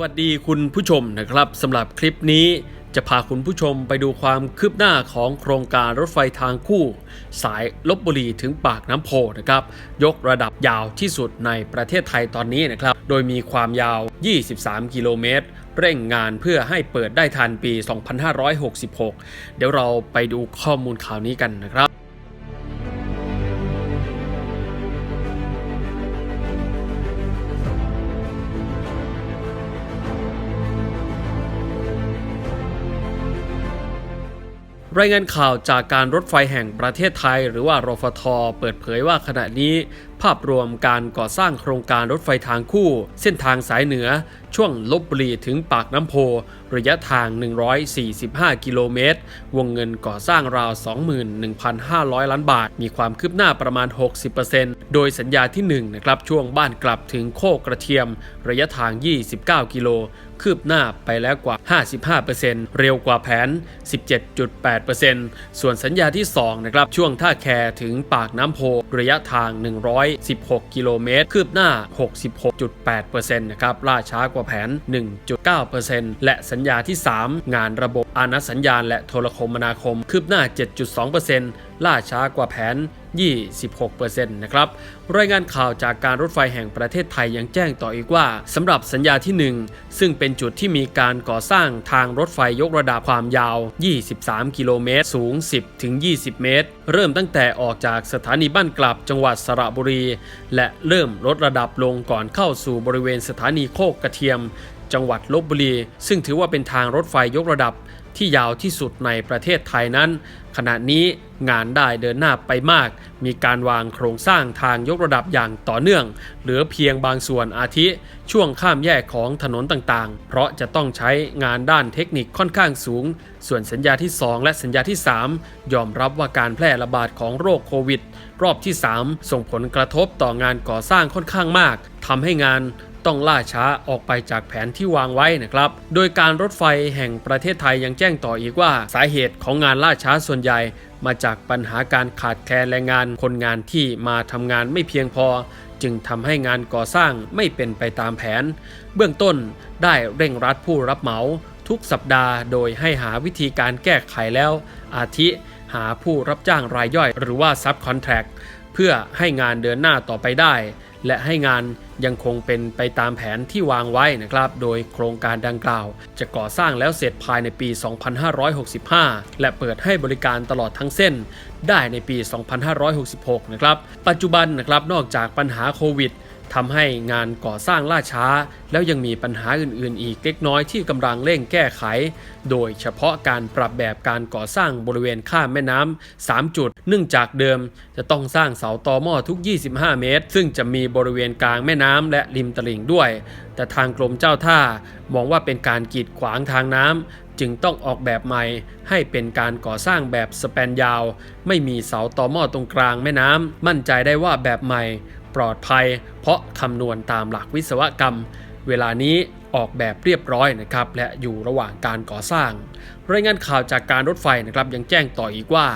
วัสดีคุณผู้ชมนะครับสำหรับคลิปนี้จะพาคุณผู้ชมไปดูความคืบหน้าของโครงการรถไฟทางคู่ สายลบบุรีถึงปากน้ำโพนะครับ ยกระดับยาวที่สุดในประเทศไทยตอนนี้นะครับ โดยมีความยาว 23 กิโลเมตร เร่งงานเพื่อให้เปิดได้ทันปี 2566 เดี๋ยวเราไปดูข้อมูลข่าวนี้กันนะครับ รายงานข่าวจากการรถไฟแห่งประเทศไทย หรือว่ารฟท เปิดเผยว่าขณะนี้ภาพรวมการก่อสร้างโครงการรถไฟทางคู่ เส้นทางสายเหนือ ช่วงลบบุรีถึงปากน้ำโพ ระยะทาง 145 กิโลเมตร วงเงินก่อสร้างราว 21,500 ล้านบาท มีความคืบหน้าประมาณ 60%โดยสัญญาที่1นะครับช่วงบ้านกลับถึงโคกกระเทียม ระยะทาง 29 กิโลคืบหน้าไปแล้วกว่า 55%เร็วกว่าแผน 17.8%ส่วนสัญญาที่2นะครับช่วงท่าแคถึงปากน้ำโพ ระยะทาง 100 116 กิโลเมตร คืบหน้า 66.8%นะครับล่าช้ากว่าแผน 1.9%และสัญญาที่ 3 งานระบบอาณสัญญาณและโทรคมนาคม คืบหน้า 7.2%ล่าช้ากว่าแผน 26%นะครับ รายงานข่าวจากการรถไฟแห่งประเทศไทยยังแจ้งต่ออีกว่าสำหรับสัญญาที่ 1 ซึ่งเป็นจุดที่มีการก่อสร้างทางรถไฟยกระดับความยาว 23 กิโลเมตร สูง 10ถึง20 เมตร เริ่มตั้งแต่ออกจากสถานีบ้านกลับจังหวัดสระบุรี และเริ่มลดระดับลงก่อนเข้าสู่บริเวณสถานีโคกกระเทียม จังหวัดลบบุรี ซึ่งถือว่าเป็นทางรถไฟยกระดับที่ยาวที่สุดในประเทศไทยนั้น ขณะนี้งานได้เดินหน้าไปมาก มีการวางโครงสร้างทางยกระดับอย่างต่อเนื่อง เหลือเพียงบางส่วนอาทิ ช่วงข้ามแยกของถนนต่างๆ เพราะจะต้องใช้งานด้านเทคนิคค่อนข้างสูง ส่วนสัญญาที่ 2 และสัญญาที่ 3 ยอมรับว่าการแพร่ระบาดของโรคโควิด รอบที่ 3 ส่งผลกระทบต่องานก่อสร้างค่อนข้างมากทำให้งาน ต้องล่าช้าออกไปจากแผนที่วางไว้นะครับ โดยการรถไฟแห่งประเทศไทยยังแจ้งต่ออีกว่า สาเหตุของงานล่าช้าส่วนใหญ่ มาจากปัญหาการขาดแคลนแรงงานคนงานที่มาทำงานไม่เพียงพอ จึงทำให้งานก่อสร้างไม่เป็นไปตามแผน เบื้องต้นได้เร่งรัดผู้รับเหมา ทุกสัปดาห์โดยให้หาวิธีการแก้ไขแล้ว อาทิหาผู้รับจ้างรายย่อย หรือว่าซับคอนแท c t เพื่อให้งานเดินหน้าต่อไปได้ และให้งานยังคงเป็นไปตามแผนที่วางไว้นะครับ โดยโครงการดังกล่าว จะก่อสร้างแล้วเสร็จภายในปี 2565 และเปิดให้บริการตลอดทั้งเส้น ได้ในปี 2566 นะครับ ปัจจุบันนะครับนอกจากปัญหาโควิด ทำให้งานก่อสร้างล่าช้า แล้วยังมีปัญหาอื่นๆ อีกเล็กน้อยที่กำลังเร่งแก้ไข โดยเฉพาะการปรับแบบการก่อสร้างบริเวณข้ามแม่น้ำ3จุด เนื่องจากเดิมจะต้องสร้างเสาตอหม้อทุก 25 เมตร ซึ่งจะมีบริเวณกลางแม่น้ำและริมตลิ่งด้วย แต่ทางกรมเจ้าท่ามองว่าเป็นการกีดขวางทางน้ำจึงต้องออกแบบใหม่ให้เป็นการก่อสร้างแบบสแปนยาว ไม่มีเสาต่อหม้อตรงกลางแม่น้ำมั่นใจได้ว่าแบบใหม่ ปลอดภัย เพราะคำนวณตามหลักวิศวกรรม เวลานี้ออกแบบเรียบร้อยนะครับและอยู่ระหว่างการก่อสร้าง รายงานข่าวจากการรถไฟนะครับยังแจ้งต่ออีกว่า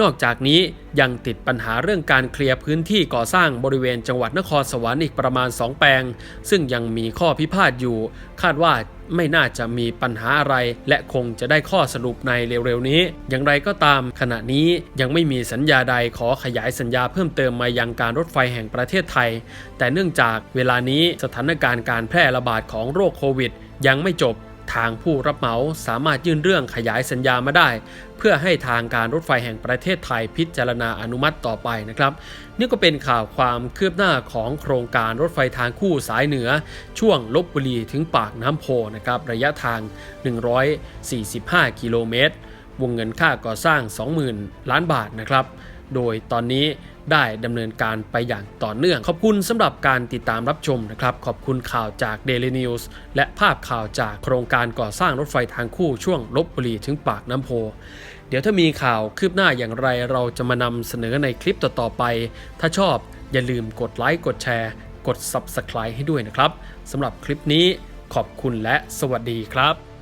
นอกจากนี้ยังติดปัญหาเรื่องการเคลียร์พื้นที่ก่อสร้างบริเวณจังหวัดนครสวรรค์อีกประมาณ 2 แปลง ซึ่งยังมีข้อพิพาทอยู่ คาดว่าไม่น่าจะมีปัญหาอะไร และคงจะได้ข้อสรุปในเร็วๆนี้ อย่างไรก็ตาม ขณะนี้ยังไม่มีสัญญาใดขอขยายสัญญาเพิ่มเติมมายังการรถไฟแห่งประเทศไทย แต่เนื่องจากเวลานี้สถานการณ์การแพร่ระบาดของโรคโควิด ยังไม่จบทางผู้รับเหมาสามารถยื่นเรื่องขยายสัญญามาได้ เพื่อให้ทางการรถไฟแห่งประเทศไทยพิจารณาอนุมัติต่อไปนะครับ นี่ก็เป็นข่าวความคืบหน้าของโครงการรถไฟทางคู่สายเหนือ ช่วงลบบุรีถึงปากน้ำโพนะครับระยะทาง 145 กิโลเมตร วงเงินค่าก่อสร้าง 20,000 ล้านบาทนะครับ โดยตอนนี้ได้ดำเนินการไปอย่างต่อเนื่อง ขอบคุณสำหรับการติดตามรับชมนะครับ ขอบคุณข่าวจาก Daily News และภาพข่าวจากโครงการก่อสร้างรถไฟทางคู่ช่วงลบบุรีถึงปากน้ำโพ เดี๋ยวถ้ามีข่าวคืบหน้าอย่างไรเราจะมานำเสนอในคลิปต่อๆไป ถ้าชอบอย่าลืมกดไลค์กดแชร์ กด Subscribe ให้ด้วยนะครับสำหรับคลิปนี้ขอบคุณและสวัสดีครับ